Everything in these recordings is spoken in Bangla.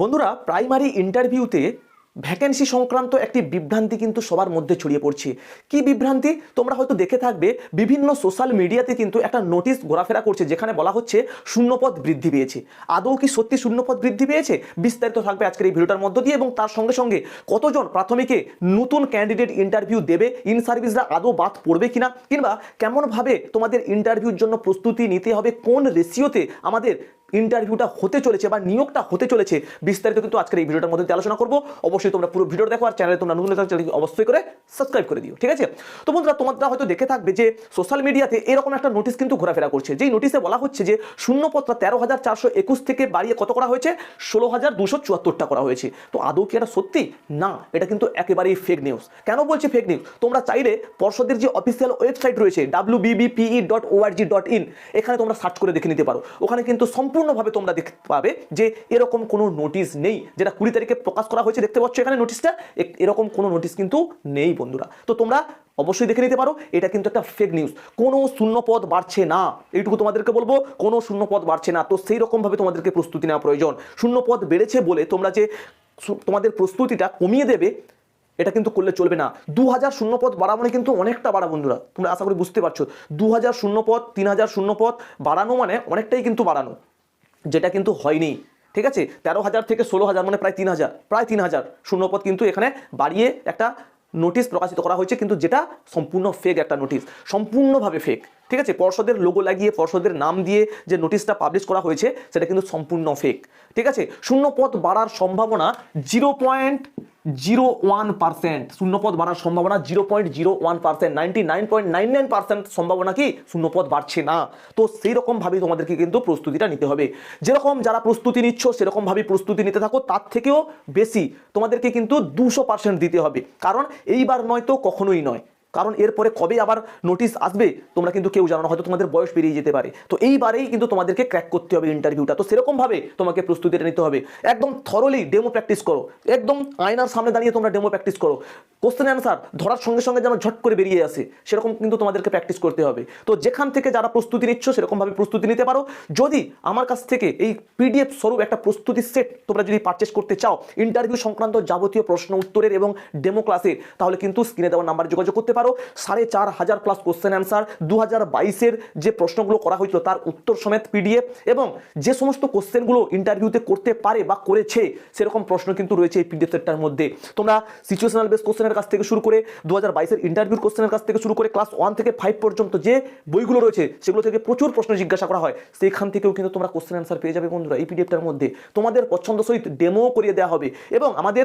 বন্ধুরা প্রাইমারি ইন্টারভিউতে ভ্যাকেন্সি সংক্রান্ত একটি বিভ্রান্তি কিন্তু সবার মধ্যে ছড়িয়ে পড়ছে। কি বিভ্রান্তি? তোমরা হয়তো দেখে থাকবে, বিভিন্ন সোশ্যাল মিডিয়াতে কিন্তু একটা নোটিশ ঘোরাফেরা করছে, যেখানে বলা হচ্ছে শূন্যপদ বৃদ্ধি পেয়েছে। আদৌ কি সত্যি শূন্যপদ বৃদ্ধি পেয়েছে? বিস্তারিত থাকবে আজকের এই ভিডিওটার মধ্য দিয়ে এবং তার সঙ্গে সঙ্গে কতজন প্রাথমিকে নতুন ক্যান্ডিডেট ইন্টারভিউ দেবে ইন সার্ভিসরা আদৌ বাদ পড়বে কিনা, কিংবা কেমনভাবে তোমাদের ইন্টারভিউর জন্য প্রস্তুতি নিতে হবে, কোন রেশিওতে আমাদের ইন্টারভিউটা হতে চলেছে বা নিয়োগটা হতে চলেছে, বিস্তারিত কিন্তু আজকের এই ভিডিওটার মধ্যে আলোচনা করব। অবশ্যই তোমরা পুরো ভিডিও দেখো আর চ্যানেলে তোমরা নতুন অবশ্যই করে সাবস্ক্রাইব করে দিও, ঠিক আছে? তো বন্ধুরা, তোমরা হয়তো দেখে থাকবে যে সোশ্যাল মিডিয়াতে এরকম একটা নোটিশ কিন্তু ঘোরাফেরা করছে। যেই নোটিশে বলা হচ্ছে যে শূন্যপত্রা তেরো হাজার চারশো একুশ থেকে বাড়িয়ে কত করা হয়েছে? ষোলো হাজার দুশো চুয়াত্তরটা করা হয়েছে। তো আদৌ কি এটা সত্যি? না, এটা কিন্তু একেবারেই ফেক নিউজ কেন বলছি ফেক নিউজ তোমরা চাইলে পর্ষদের যে অফিসিয়াল ওয়েবসাইট রয়েছে W BBPE dot ORG dot in এখানে তোমরা সার্চ করে দেখে নিতে পারো। ওখানে কিন্তু সম্পূর্ণভাবে তোমরা দেখতে পাবে যে এরকম কোনো নোটিশ নেই। যেটা কুড়ি তারিখে প্রকাশ করা হয়েছে, দেখতে পাচ্ছ এখানে নোটিশটা এরকম কোনো নোটিশ কিন্তু নেই বন্ধুরা। তো তোমরা অবশ্যই দেখে নিতে পারো, এটা কিন্তু একটা ফেক নিউজ কোনো শূন্য পদ বাড়ছে না। এইটুকু তোমাদেরকে বলব, কোনো শূন্য পদ বাড়ছে না। তো সেই রকমভাবে তোমাদেরকে প্রস্তুতি নেওয়া প্রয়োজন। শূন্য পদ বেড়েছে বলে তোমরা যে তোমাদের প্রস্তুতিটা কমিয়ে দেবে, এটা কিন্তু করলে চলবে না। দু হাজার শূন্যপদ বাড়া মানে কিন্তু অনেকটা বাড়া বন্ধুরা। তোমরা আশা করি বুঝতে পারছ। দু হাজার শূন্যপদ, তিন হাজার শূন্যপদ বাড়ানো মানে অনেকটাই কিন্তু বাড়ানো। যেটা কিন্তু হয়নি, ঠিক আছে? তেরো হাজার থেকে ষোলো হাজার মানে প্রায় তিন হাজার, প্রায় তিন হাজার। শূন্যপদ কিন্তু এখানে বাড়িয়ে একটা নোটিশ প্রকাশিত করা হয়েছে, কিন্তু যেটা সম্পূর্ণ ফেক একটা নোটিশ সম্পূর্ণভাবে ফেক ঠিক আছে? পর্ষদের লোগো লাগিয়ে, পর্ষদের নাম দিয়ে যে নোটিশটা পাবলিশ করা হয়েছে, সেটা কিন্তু সম্পূর্ণ ফেক ঠিক আছে? শূন্যপদ বাড়ার সম্ভাবনা zero point zero one percent শূন্যপদ বাড়ার সম্ভাবনা zero point zero one percent ninety nine point nine nine percent সম্ভাবনা কি? শূন্যপদ বাড়ছে না। তো সেই রকমভাবেই তোমাদেরকে কিন্তু প্রস্তুতিটা নিতে হবে। যেরকম যারা প্রস্তুতি নিচ্ছ, সেরকমভাবেই প্রস্তুতি নিতে থাকো। তার থেকেও বেশি তোমাদেরকে কিন্তু দুশো পার্সেন্ট দিতে হবে। কারণ এইবার নয় তো কখনোই নয়। কারণ এরপরে কবে আবার নোটিশ আসবে, তোমরা কিন্তু কেউ জানো না, হয়তো তোমাদের বয়স পেরিয়ে যেতে পারে। তো এইবারেই কিন্তু তোমাদেরকে ক্র্যাক করতে হবে ইন্টারভিউটা তো সেরকমভাবে তোমাকে প্রস্তুতিটা নিতে হবে। একদম থরলি ডেমো প্র্যাকটিস করো। একদম আয়নার সামনে দাঁড়িয়ে তোমরা ডেমো প্র্যাকটিস করো। কোশ্চেন অ্যান্সার ধরার সঙ্গে সঙ্গে যেন ঝট করে বেরিয়ে আসে, সেরকম কিন্তু তোমাদেরকে প্র্যাকটিস করতে হবে। তো যেখান থেকে যারা প্রস্তুতি নিচ্ছ, সেরকমভাবে প্রস্তুতি নিতে পারো। যদি আমার কাছ থেকে এই পিডিএফ স্বরূপ একটা প্রস্তুতি সেট তোমরা যদি পারচেস করতে চাও ইন্টারভিউ সংক্রান্ত যাবতীয় প্রশ্ন উত্তরের এবং ডেমো ক্লাসের তাহলে কিন্তু স্ক্রিনে দেওয়ার নাম্বার যোগাযোগ করতে পারো। সাড়ে চার হাজার প্লাস কোশ্চেন অ্যান্সার দু হাজার বাইশের যে প্রশ্নগুলো করা হয়েছিল তার উত্তর সমেত পিডিএফ এবং যে সমস্ত কোশ্চেনগুলো ইন্টারভিউতে করতে পারে বা করেছে, সেরকম প্রশ্ন কিন্তু রয়েছে এই পিডিএফ সেটটার মধ্যে। তোমরা সিচুয়েশনাল বেস কোশ্চেনের কাছ থেকে শুরু করে দু হাজার বাইশের ইন্টারভিউর কোশ্চেনের কাছ থেকে শুরু করে ক্লাস ওয়ান থেকে ফাইভ পর্যন্ত যে বইগুলো রয়েছে, সেগুলো থেকে প্রচুর প্রশ্ন জিজ্ঞাসা করা হয়। সেখান থেকেও কিন্তু তোমরা কোশ্চেন অ্যান্সার পেয়ে যাবে বন্ধুরা এই পিডিএফটার মধ্যে। তোমাদের পছন্দ সহিত ডেমো করিয়ে দেওয়া হবে এবং আমাদের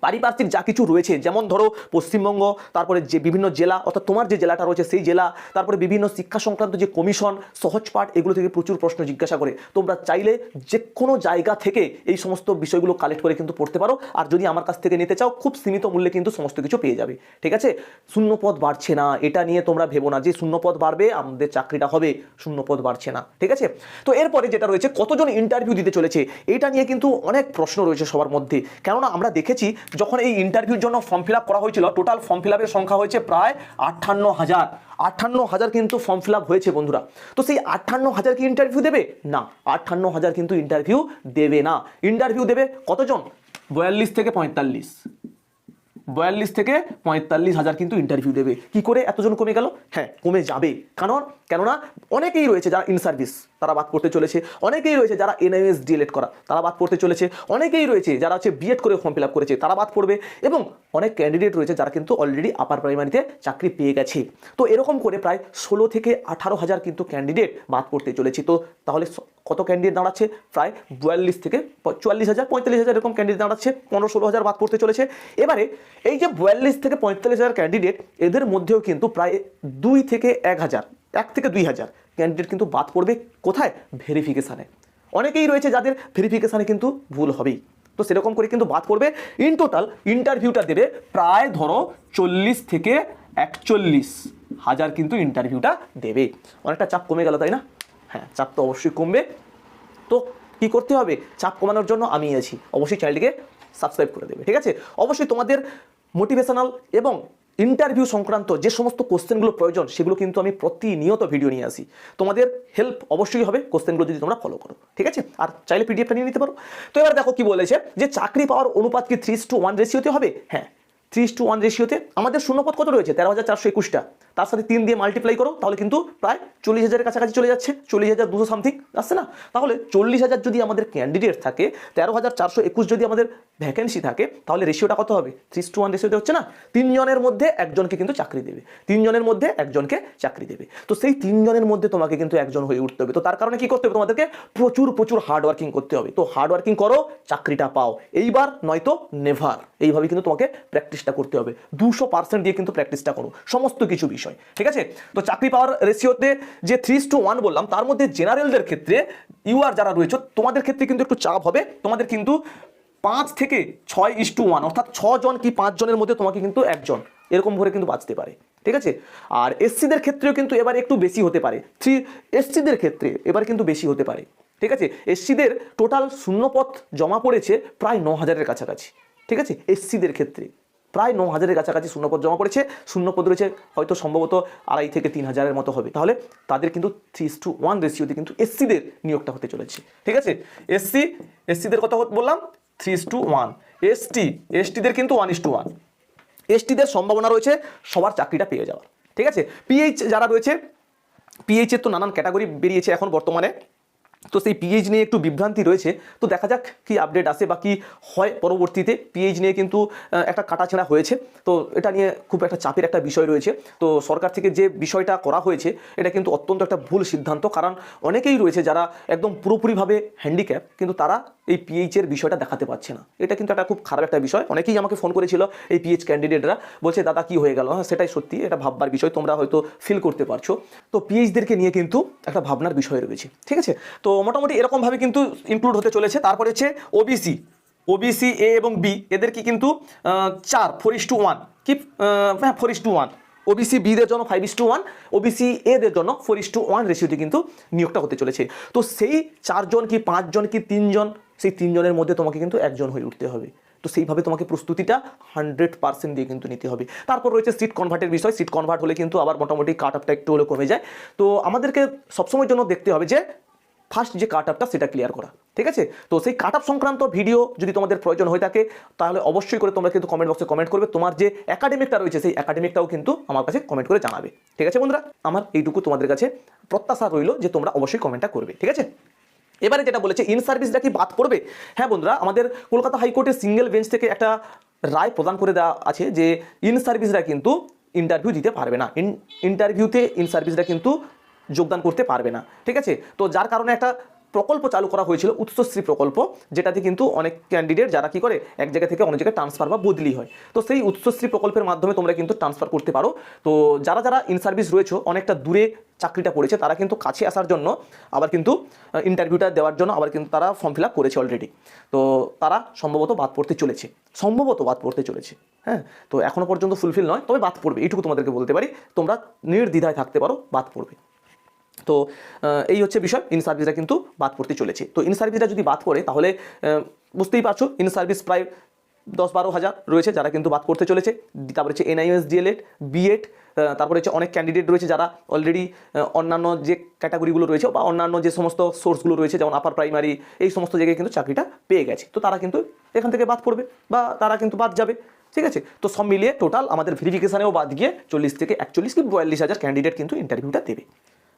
পারিপার্শ্বিক যা কিছু রয়েছে, যেমন ধরো পশ্চিমবঙ্গ, তারপরে যে বিভিন্ন জেলা, অর্থাৎ তোমার যে জেলাটা রয়েছে সেই জেলা, তারপরে বিভিন্ন শিক্ষা সংক্রান্ত যে কমিশন, সহজ পাঠ, এগুলো থেকে প্রচুর প্রশ্ন জিজ্ঞাসা করে। তোমরা চাইলে যে কোনো জায়গা থেকে এই সমস্ত বিষয়গুলো কালেক্ট করে কিন্তু পড়তে পারো। আর যদি আমার কাছ থেকে নিতে চাও, খুব সীমিত মূল্যে কিন্তু সমস্ত কিছু পেয়ে যাবে। ঠিক আছে? শূন্যপদ বাড়ছে না। এটা নিয়ে তোমরা ভেবো না যে শূন্যপদ বাড়বে, আমাদের চাকরিটা হবে, শূন্যপদ বাড়ছে না। ঠিক আছে? তো এরপরে যেটা রয়েছে, কতজন ইন্টারভিউ দিতে চলেছে? এটা নিয়ে কিন্তু অনেক প্রশ্ন রয়েছে সবার মধ্যে। কেননা আমরা দেখেছি যখন এই ইন্টারভিউর জন্য ফর্ম ফিল করা হয়েছিল টোটাল ফর্ম ফিল সংখ্যা হয়েছে প্রায় আটান্ন হাজার। আটান্ন হাজার কিন্তু ফর্ম ফিল হয়েছে বন্ধুরা। তো সেই আটান্ন হাজার কি ইন্টারভিউ দেবে? না আটান্ন হাজার কিন্তু ইন্টারভিউ দেবে না। ইন্টারভিউ দেবে কতজন? বয়াল্লিশ থেকে পঁয়তাল্লিশ। বয়াল্লিশ থেকে পঁয়তাল্লিশ হাজার কিন্তু ইন্টারভিউ দেবে। কি করে? এতজন কমে গেল? হ্যাঁ কমে যাবে। কারণ, কেননা অনেকেই রয়েছে যারা ইন সার্ভিস তারা বাদ পড়তে চলেছে। অনেকেই রয়েছে যারা এনআইএস ডিএলএড করা, তারা বাদ পড়তে চলেছে। অনেকেই রয়েছে যারা হচ্ছে বিএড করে ফর্ম ফিল আপ করেছে, তারা বাদ পড়বে। এবং অনেক ক্যান্ডিডেট রয়েছে যারা কিন্তু অলরেডি আপার প্রাইমারিতে চাকরি পেয়ে গেছে। তো এরকম করে প্রায় ষোলো থেকে আঠারো হাজার কিন্তু ক্যান্ডিডেট বাদ পড়তে চলেছে। তো তাহলে কত ক্যান্ডিডেট দাঁড়াচ্ছে? প্রায় বিয়াল্লিশ থেকে চুয়াল্লিশ হাজার, পঁয়তাল্লিশ হাজার এরকম ক্যান্ডিডেট দাঁড়াচ্ছে। পনেরো, ষোলো হাজার বাদ পড়তে চলেছে। এবারে এই যে বিয়াল্লিশ থেকে পঁয়তাল্লিশ হাজার ক্যান্ডিডেট এদের মধ্যেও কিন্তু প্রায় দুই থেকে এক হাজার, এক থেকে দুই হাজার ক্যান্ডিডেট কিন্তু বাদ পড়বে কোথায়? ভেরিফিকেশানে অনেকেই রয়েছে যাদের ভেরিফিকেশানে কিন্তু ভুল হবেই। তো সেরকম করে কিন্তু বাদ পড়বে। ইন টোটাল ইন্টারভিউটা দেবে প্রায় ধরো চল্লিশ থেকে একচল্লিশ হাজার কিন্তু ইন্টারভিউটা দেবে। অনেকটা চাপ কমে গেল, তাই না? হ্যাঁ চাপ তো অবশ্যই কমবে। তো কি করতে হবে? চাপ কমানোর জন্য আমি আছি। অবশ্যই চ্যানেলটিকে সাবস্ক্রাইব করে দেবে, ঠিক আছে? অবশ্যই তোমাদের মোটিভেশনাল এবং ইন্টারভিউ সংক্রান্ত যে সমস্ত কোশ্চেনগুলো প্রয়োজন, সেগুলো কিন্তু আমি প্রতিনিয়ত ভিডিও নিয়ে আসি। তোমাদের হেল্প অবশ্যই হবে কোশ্চেনগুলো যদি তোমরা ফলো করো, ঠিক আছে? আর চাইলে পিডিএফটা নিয়ে নিতে পারো। তো এবার দেখো কি বলেছে যে চাকরি পাওয়ার অনুপাত কি থ্রি টু ওয়ান রেশিওতে হবে? হ্যাঁ থ্রি টু ওয়ান রেশিওতে আমাদের শূন্যপদ কত রয়েছে? তেরো হাজার চারশো একুশটা। তার সাথে তিন দিয়ে মাল্টিপ্লাই করো, তাহলে কিন্তু প্রায় চল্লিশ হাজারের কাছাকাছি চলে যাচ্ছে, চল্লিশ হাজার দুশো সামথিং আসছে না তাহলে চল্লিশ হাজার যদি আমাদের ক্যান্ডিডেট থাকে, তেরো হাজার চারশো একুশ যদি আমাদের ভ্যাকেন্সি থাকে, তাহলে রেশিওটা কত হবে? থ্রি টু ওয়ান রেশিওতে হচ্ছে না? তিনজনের মধ্যে একজনকে কিন্তু চাকরি দেবে। তিনজনের মধ্যে একজনকে চাকরি দেবে। তো সেই তিনজনের মধ্যে তোমাকে কিন্তু একজন হয়ে উঠতে হবে। তো তার কারণে কি করতে হবে তোমাদেরকে? প্রচুর প্রচুর হার্ড ওয়ার্কিং করতে হবে। তো হার্ড ওয়ার্কিং করো, চাকরিটা পাও। এইবার নয়তো নেভার এইভাবে কিন্তু তোমাকে প্র্যাকটিসটা করতে হবে। দুশো পার্সেন্ট দিয়ে কিন্তু প্র্যাকটিসটা করো। সমস্ত কিছু বিষয়। ঠিক আছে? তো চাকরি পাওয়ার রেশিওতে যে থ্রি টু ওয়ান বললাম, তার মধ্যে জেনারেলদের ক্ষেত্রে ইউআর যারা রয়েছে, তোমাদের ক্ষেত্রে কিন্তু একটু চাপ হবে। তোমাদের কিন্তু পাঁচ থেকে ছয় ইস টু ওয়ান অর্থাৎ ছজন কি পাঁচ জনের মধ্যে তোমাকে কিন্তু একজন। এরকম ভরে কিন্তু বাঁচতে পারে। ঠিক আছে? আর এসসিদের ক্ষেত্রেও কিন্তু এবার একটু বেশি হতে পারে। থ্রি এসসিদের ক্ষেত্রে এবার কিন্তু বেশি হতে পারে। ঠিক আছে? এসসিদের টোটাল শূন্যপথ জমা পড়েছে প্রায় ন হাজারের কাছাকাছি। ঠিক আছে? এসসিদের ক্ষেত্রে। প্রায় ন হাজারের কাছাকাছি শূন্যপদ জমা পড়েছে। শূন্যপদ রয়েছে হয়তো সম্ভবত আড়াই থেকে তিন হাজারের মতো হবে। তাহলে তাদের কিন্তু থ্রি টু ওয়ান রেশিওতে কিন্তু এসসিদের নিয়োগটা হতে চলেছে। ঠিক আছে? এসসি এসসিদের কথা বললাম থ্রি টু ওয়ান এসটি এসটিদের কিন্তু ওয়ান ইস টু ওয়ান এসটিদের সম্ভাবনা রয়েছে সবার চাকরিটা পেয়ে যাওয়ার। ঠিক আছে? পিএইচ যারা রয়েছে পিএইচের তো নানান ক্যাটাগরি বেরিয়েছে এখন বর্তমানে। তো সেই পিএইচ নিয়ে একটু বিভ্রান্তি রয়েছে। তো দেখা যাক কি আপডেট আসে বা কি হয় পরবর্তীতে। পিএইচ নিয়ে কিন্তু একটা কাটাছেঁড়া হয়েছে। তো এটা নিয়ে খুব একটা চাপের একটা বিষয় রয়েছে। তো সরকার থেকে যে বিষয়টা করা হয়েছে, এটা কিন্তু অত্যন্ত একটা ভুল সিদ্ধান্ত। কারণ অনেকেই রয়েছে যারা একদম পুরোপুরিভাবে হ্যান্ডিক্যাপ কিন্তু তারা এই পিএইচ এর বিষয়টা দেখাতে পারছে না। এটা কিন্তু একটা খুব খারাপ একটা বিষয়। অনেকেই আমাকে ফোন করেছিল এই পিএইচ ক্যান্ডিডেটরা বলছে, দাদা, কি হয়ে গেল? হ্যাঁ সেটাই সত্যি, এটা ভাববার বিষয়। তোমরা হয়তো ফিল করতে পারছ। তো পিএইচদেরকে নিয়ে কিন্তু একটা ভাবনার বিষয় রয়েছে, ঠিক আছে? তো মোটামুটি এরকমভাবে কিন্তু ইনক্লুড হতে চলেছে। তারপরে হচ্ছে ওবিসি ওবিসি এ এবং বি এদেরকে কিন্তু চার ফোর ইস টু ওয়ান কি হ্যাঁ four is two one OBC বিদের জন্য five is two one OBC এদের জন্য ফোর ইস টু ওয়ান রেশিওতে কিন্তু নিয়োগটা হতে চলেছে। তো সেই চারজন কি পাঁচজন কি তিনজন, সেই তিনজনের মধ্যে তোমাকে কিন্তু একজন হয়ে উঠতে হবে। তো সেইভাবে তোমাকে প্রস্তুতিটা হান্ড্রেড পার্সেন্ট দিয়ে কিন্তু নিতে হবে। তারপর রয়েছে সিট কনভার্টের বিষয়। সিট কনভার্ট হলে কিন্তু আবার মোটামুটি কাট আপটা একটু হলে কমে যায়। তো আমাদেরকে সবসময়ের জন্য দেখতে হবে যে ফার্স্ট যে কাট আপটা সেটা ক্লিয়ার করা। ঠিক আছে? তো সেই কাটআপ সংক্রান্ত ভিডিও যদি তোমাদের প্রয়োজন হয়ে থাকে, তাহলে অবশ্যই করে তোমরা কিন্তু কমেন্ট বক্সে কমেন্ট করবে। তোমার যে একাডেমিকটা রয়েছে, সেই একাডেমিকটাও কিন্তু আমার কাছে কমেন্ট করে জানাবে। ঠিক আছে বন্ধুরা? আমার এইটুকু তোমাদের কাছে প্রত্যাশা রইল যে তোমরা অবশ্যই কমেন্টটা করবে। ঠিক আছে? এবারে যেটা বলেছে ইন সার্ভিসটা কি বাদ পড়বে? হ্যাঁ বন্ধুরা, আমাদের কলকাতা হাইকোর্টের সিঙ্গেল বেঞ্চ থেকে একটা রায় প্রদান করে দেওয়া আছে যে ইন সার্ভিসরা কিন্তু ইন্টারভিউ দিতে পারবে না। ইন ইন্টারভিউতে ইন সার্ভিসরা কিন্তু যোগদান করতে পারবে না। ঠিক আছে? তো যার কারণে একটা প্রকল্প চালু করা হয়েছিল, উৎসশ্রী প্রকল্প, যেটাতে কিন্তু অনেক ক্যান্ডিডেট যারা কি করে, এক জায়গা থেকে অনেক জায়গায় ট্রান্সফার বা বদলি হয়। তো সেই উৎসশ্রী প্রকল্পের মাধ্যমে তোমরা কিন্তু ট্রান্সফার করতে পারো। তো যারা যারা ইন সার্ভিস রয়েছে, অনেকটা দূরে চাকরিটা পড়েছে তারা কিন্তু কাছে আসার জন্য, আবার কিন্তু ইন্টারভিউটা দেওয়ার জন্য আবার কিন্তু তারা ফর্ম ফিল আপ করেছে অলরেডি তো তারা সম্ভবত বাদ পড়তে চলেছে। সম্ভবত বাদ পড়তে চলেছে। হ্যাঁ? তো এখনও পর্যন্ত ফুলফিল নয়, তবে বাদ পড়বে, এইটুকু তোমাদেরকে বলতে পারি। তোমরা নির্দ্বিধায় থাকতে পারো, বাদ পড়বে। তো এই হচ্ছে বিষয়। ইন সার্ভিসটা কিন্তু বাদ পড়তে চলেছে। তো ইন সার্ভিসটা যদি বাদ পড়ে, তাহলে বুঝতেই পারছ ইন সার্ভিস প্রায় দশ বারো হাজার রয়েছে যারা কিন্তু বাদ করতে চলেছে। তারপরে হচ্ছে এনআইএস, ডিএলএড, বিএড তারপরে হচ্ছে অনেক ক্যান্ডিডেট রয়েছে যারা অলরেডি অন্যান্য যে ক্যাটাগরিগুলো রয়েছে বা অন্যান্য যে সমস্ত সোর্সগুলো রয়েছে, যেমন আপার প্রাইমারি এই সমস্ত জায়গায় কিন্তু চাকরিটা পেয়ে গেছে। তো তারা কিন্তু এখান থেকে বাদ পড়বে বা তারা কিন্তু বাদ যাবে। ঠিক আছে? তো সব মিলিয়ে টোটাল আমাদের ভেরিফিকেশানেও বাদ গিয়ে চল্লিশ থেকে একচল্লিশ কি বয়াল্লিশ হাজার ক্যান্ডিডেট কিন্তু ইন্টারভিউটা দেবে।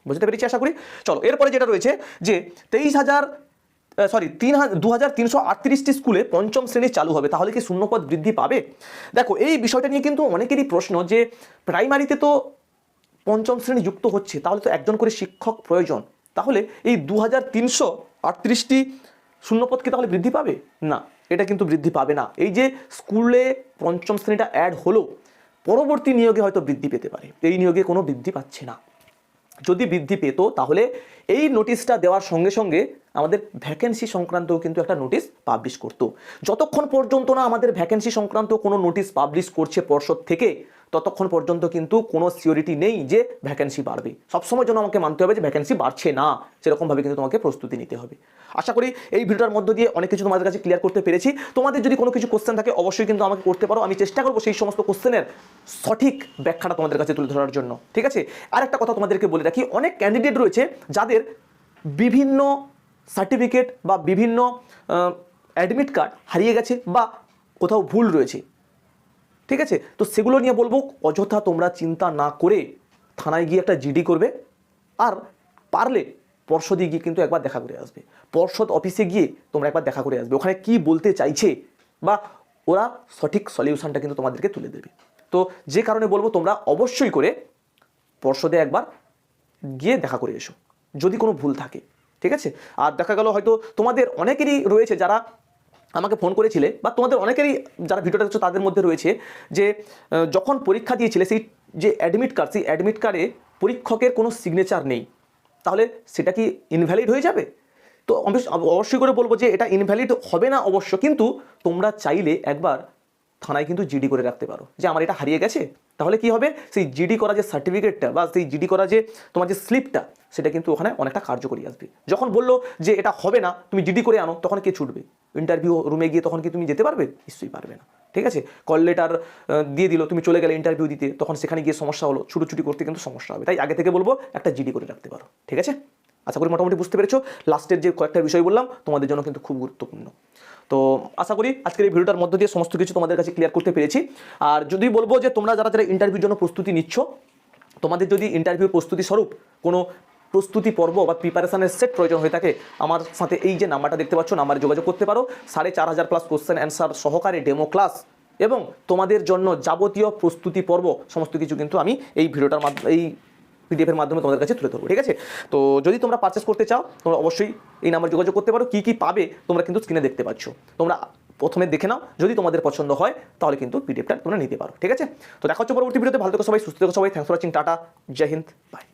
বুঝতে পেরেছি আশা করি? চলো, এরপরে যেটা রয়েছে যে তেইশ হাজার সরি তিন দু হাজার তিনশো আটত্রিশটি স্কুলে পঞ্চম শ্রেণি চালু হবে, তাহলে কি শূন্যপদ বৃদ্ধি পাবে? দেখো, এই বিষয়টা নিয়ে কিন্তু অনেকেরই প্রশ্ন যে প্রাইমারিতে তো পঞ্চম শ্রেণি যুক্ত হচ্ছে, তাহলে তো একজন করে শিক্ষক প্রয়োজন। তাহলে এই দু হাজার তিনশো আটত্রিশটি শূন্যপদ কি তাহলে বৃদ্ধি পাবে? না, এটা কিন্তু বৃদ্ধি পাবে না। এই যে স্কুলে পঞ্চম শ্রেণীটা অ্যাড হলো, পরবর্তী নিয়োগে হয়তো বৃদ্ধি পেতে পারে। এই নিয়োগে কোনো বৃদ্ধি পাচ্ছে না। যদি বৃদ্ধি পেত, তাহলে এই নোটিশটা দেওয়ার সঙ্গে সঙ্গে আমাদের ভ্যাকেন্সি সংক্রান্ত কিন্তু একটা নোটিশ পাবলিশ করত। যতক্ষণ পর্যন্ত না আমাদের ভ্যাকেন্সি সংক্রান্ত কোনো নোটিশ পাবলিশ করছে পর্ষদ থেকে ততক্ষণ পর্যন্ত কিন্তু কোনো সিওরিটি নেই যে ভ্যাকেন্সি বাড়বে। সবসময় জন্য আমাকে মানতে হবে যে ভ্যাকেন্সি বাড়ছে না, সেরকমভাবে কিন্তু তোমাকে প্রস্তুতি নিতে হবে। আশা করি এই ভিডিওটার মধ্য দিয়ে অনেক কিছু তোমাদের কাছে ক্লিয়ার করতে পেরেছি। তোমাদের যদি কোনো কিছু কোশ্চেন থাকে, অবশ্যই কিন্তু আমাকে করতে পারো। আমি চেষ্টা করব সেই সমস্ত কোশ্চেনের সঠিক ব্যাখ্যাটা তোমাদের কাছে তুলে ধরার জন্য। ঠিক আছে? আর একটা কথা তোমাদেরকে বলে রাখি, অনেক ক্যান্ডিডেট রয়েছে যাদের বিভিন্ন সার্টিফিকেট বা বিভিন্ন অ্যাডমিট কার্ড হারিয়ে গেছে বা কোথাও ভুল রয়েছে। ঠিক আছে? তো সেগুলো নিয়ে বলব, অযথা তোমরা চিন্তা না করে থানায় গিয়ে একটা জিডি করবে, আর পারলে পর্ষদে গিয়ে কিন্তু একবার দেখা করে আসবে। পর্ষদ অফিসে গিয়ে তোমরা একবার দেখা করে আসবে, ওখানে কি বলতে চাইছে বা ওরা সঠিক সলিউশনটা কিন্তু তোমাদেরকে তুলে দেবে। তো যে কারণে বলব, তোমরা অবশ্যই করে পর্ষদে একবার গিয়ে দেখা করে এসো, যদি কোনো ভুল থাকে, ঠিক আছে? আর দেখা গেল হয়তো তোমাদের অনেকেরই রয়েছে যারা আমাকে ফোন করেছিলে বা তোমাদের অনেকেরই যারা ভিডিওটা দেখছ তাদের মধ্যে রয়েছে যে যখন পরীক্ষা দিয়েছিলে সেই যে অ্যাডমিট কার্ড সেই অ্যাডমিট কার্ডে পরীক্ষকের কোনো সিগনেচার নেই। তাহলে সেটা কি ইনভ্যালিড হয়ে যাবে? তো অবশ্য- অবশ্যই করে বলব যে এটা ইনভ্যালিড হবে না অবশ্য, কিন্তু তোমরা চাইলে একবার থানায় কিন্তু জিডি করে রাখতে পারো। যে আমার এটা হারিয়ে গেছে, তাহলে কি হবে? সেই জিডি করা যে সার্টিফিকেটটা বা সেই জিডি করা যে তোমার যে স্লিপটা সেটা কিন্তু ওখানে অনেকটা কার্যকরী আসবে। যখন বলল যে এটা হবে না, তুমি জিডি করে আনো, তখন কে ছুটবে? ইন্টারভিউ রুমে গিয়ে তখন কি তুমি যেতে পারবে? নিশ্চয়ই পারবে না। ঠিক আছে? কল লেটার দিয়ে দিল, তুমি চলে গেলে ইন্টারভিউ দিতে, তখন সেখানে গিয়ে সমস্যা হলো, ছুটোছুটি করতে কিন্তু সমস্যা হবে। তাই আগে থেকে বলব, একটা জিডি করে রাখতে পারো। ঠিক আছে? আশা করি মোটামুটি বুঝতে পেরেছ। লাস্টের যে কয়েকটা বিষয় বললাম, তোমাদের জন্য কিন্তু খুব গুরুত্বপূর্ণ। তো আশা করি আজকের এই ভিডিওটার মধ্য দিয়ে সমস্ত কিছু তোমাদের কাছে ক্লিয়ার করতে পেরেছি। আর যদি বলব যে তোমরা যারা যারা ইন্টারভিউর জন্য প্রস্তুতি নিচ্ছ, তোমাদের যদি ইন্টারভিউ প্রস্তুতি স্বরূপ কোনো প্রস্তুতি পর্ব বা প্রিপারেশনের সেট প্রয়োজন হয়ে থাকে। আমার সাথে এই যে নাম্বারটা দেখতে পাচ্ছ, নাম্বারে যোগাযোগ করতে পারো। সাড়ে চার হাজার প্লাস কোশ্চেন অ্যান্সার সহকারে ডেমো ক্লাস এবং তোমাদের জন্য যাবতীয় প্রস্তুতি পর্ব, সমস্ত কিছু কিন্তু আমি এই ভিডিওটার মাধ্যমে, এই পিডিএফের মাধ্যমে তোমাদের কাছে তুলে ধরবো, ঠিক আছে? তো যদি তোমরা পারচেস করতে চাও, তোমরা অবশ্যই এই নাম্বার যোগাযোগ করতে পারো। কী কী পাবে তোমরা কিন্তু স্ক্রিনে দেখতে পাচ্ছ। তোমরা প্রথমে দেখে নাও, যদি তোমাদের পছন্দ হয়, তাহলে কিন্তু পিডিএফটা তোমরা নিতে পারো, ঠিক আছে? তো দেখা হচ্ছে পরবর্তী ভিডিওতে। ভালো থেকো সবাই, সুস্থ থেকো সবাই। Thanks for watching tata, Jai Hind bye